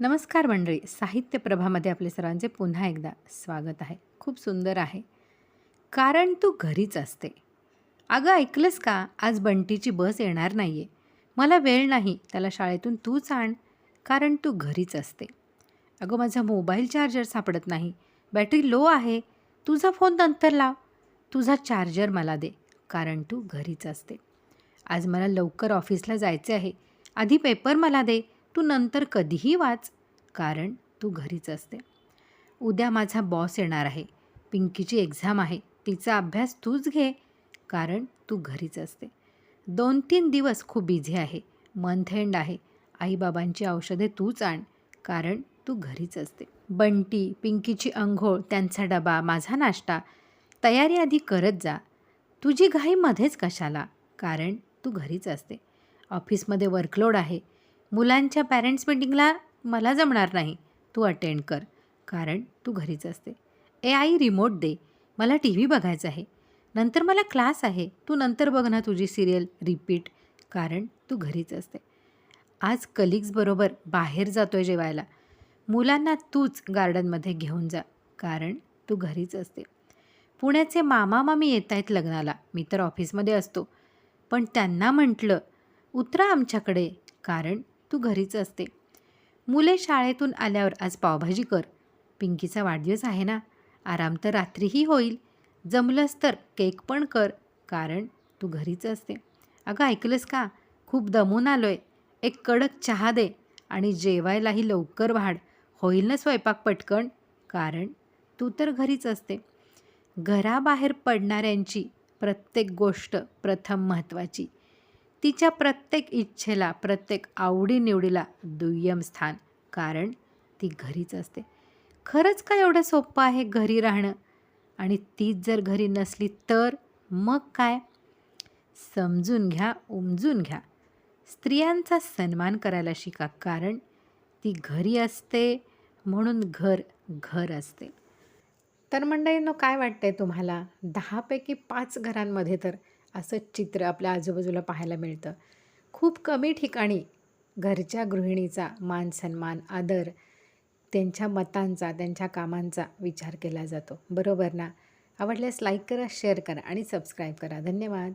नमस्कार मंडळी. साहित्य प्रभामध्ये आपले सर्वांचे पुन्हा एकदा स्वागत आहे. खूप सुंदर आहे. कारण तू घरीच असते. अगं ऐकलंस का? आज बंटीची बस येणार नाही आहे मला वेळ नाही. त्याला शाळेतून तूच आण. कारण तू घरीच असते. अगं माझा मोबाईल चार्जर सापडत नाही. बॅटरी लो आहे. तुझा फोन नंतर लाव. तुझा चार्जर मला दे. कारण तू घरीच असते. आज मला लवकर ऑफिसला जायचे आहे. आधी पेपर मला दे. तू नंतर कधीही वाच. कारण तू घरीच असते. उद्या माझा बॉस येणार आहे. पिंकीची एक्झाम आहे. तिचा अभ्यास तूच घे. कारण तू घरीच असते. दोन तीन दिवस खूप बिझी आहे. मंथ एंड आहे. आईबाबांची औषधे तूच आण. कारण तू घरीच असते. बंटी पिंकीची अंघोळ त्यांचा डबा माझा नाश्ता. तयारी आधी करत जा. तुझी घाई मध्येच कशाला? कारण तू घरीच असते. ऑफिसमध्ये वर्कलोड आहे. मुलांच्या पॅरेंट्स मिटिंगला मला जमणार नाही. तू अटेंड कर. कारण तू घरीच असते. ए आई रिमोट दे. मला टी व्ही बघायचा आहे. नंतर मला क्लास आहे. तू नंतर बघ ना तुझी सिरियल रिपीट कारण तू घरीच असते. आज कलिग्सबरोबर बाहेर जातो आहे जेवायला. मुलांना तूच गार्डनमध्ये घेऊन जा. कारण तू घरीच असते. पुण्याचे मामा मामी येत आहेत लग्नाला. मी तर ऑफिसमध्ये असतो. पण त्यांना म्हटलं उतरा आमच्याकडे. कारण तू घरीच असते. मुले शाळेतून आल्यावर आज पावभाजी कर. पिंकीचा वाढदिवस आहे ना? आराम तर रात्रीही होईल. जमलंच तर केक पण कर कारण तू घरीच असते. अगं ऐकलंस का? खूप दमून आलो आहे एक कडक चहा दे आणि जेवायलाही लवकर वाढ. होईल ना स्वयंपाक पटकन? कारण तू तर घरीच असते. घराबाहेर पडणाऱ्यांची प्रत्येक गोष्ट प्रथम महत्त्वाची. तिच्या प्रत्येक इच्छेला प्रत्येक आवडीनिवडीला दुय्यम स्थान. कारण ती घरीच असते. खरंच का एवढं सोपं आहे घरी राहणं? आणि तीच जर घरी नसली तर मग काय? समजून घ्या उमजून घ्या. स्त्रियांचा सन्मान करायला शिका. कारण ती घरी असते म्हणून घर घर असते. तर मंडळींनो काय वाटतंय तुम्हाला? दहापैकी पाच घरांमध्ये तर असं चित्र आपल्या आजूबाजूला पाहायला मिळतं. खूप कमी ठिकाणी घरच्या गृहिणीचा मान सन्मान आदर त्यांच्या मतांचा त्यांच्या कामांचा विचार केला जातो. बरोबर ना? आवडल्यास लाईक करा शेअर करा आणि सबस्क्राईब करा. धन्यवाद.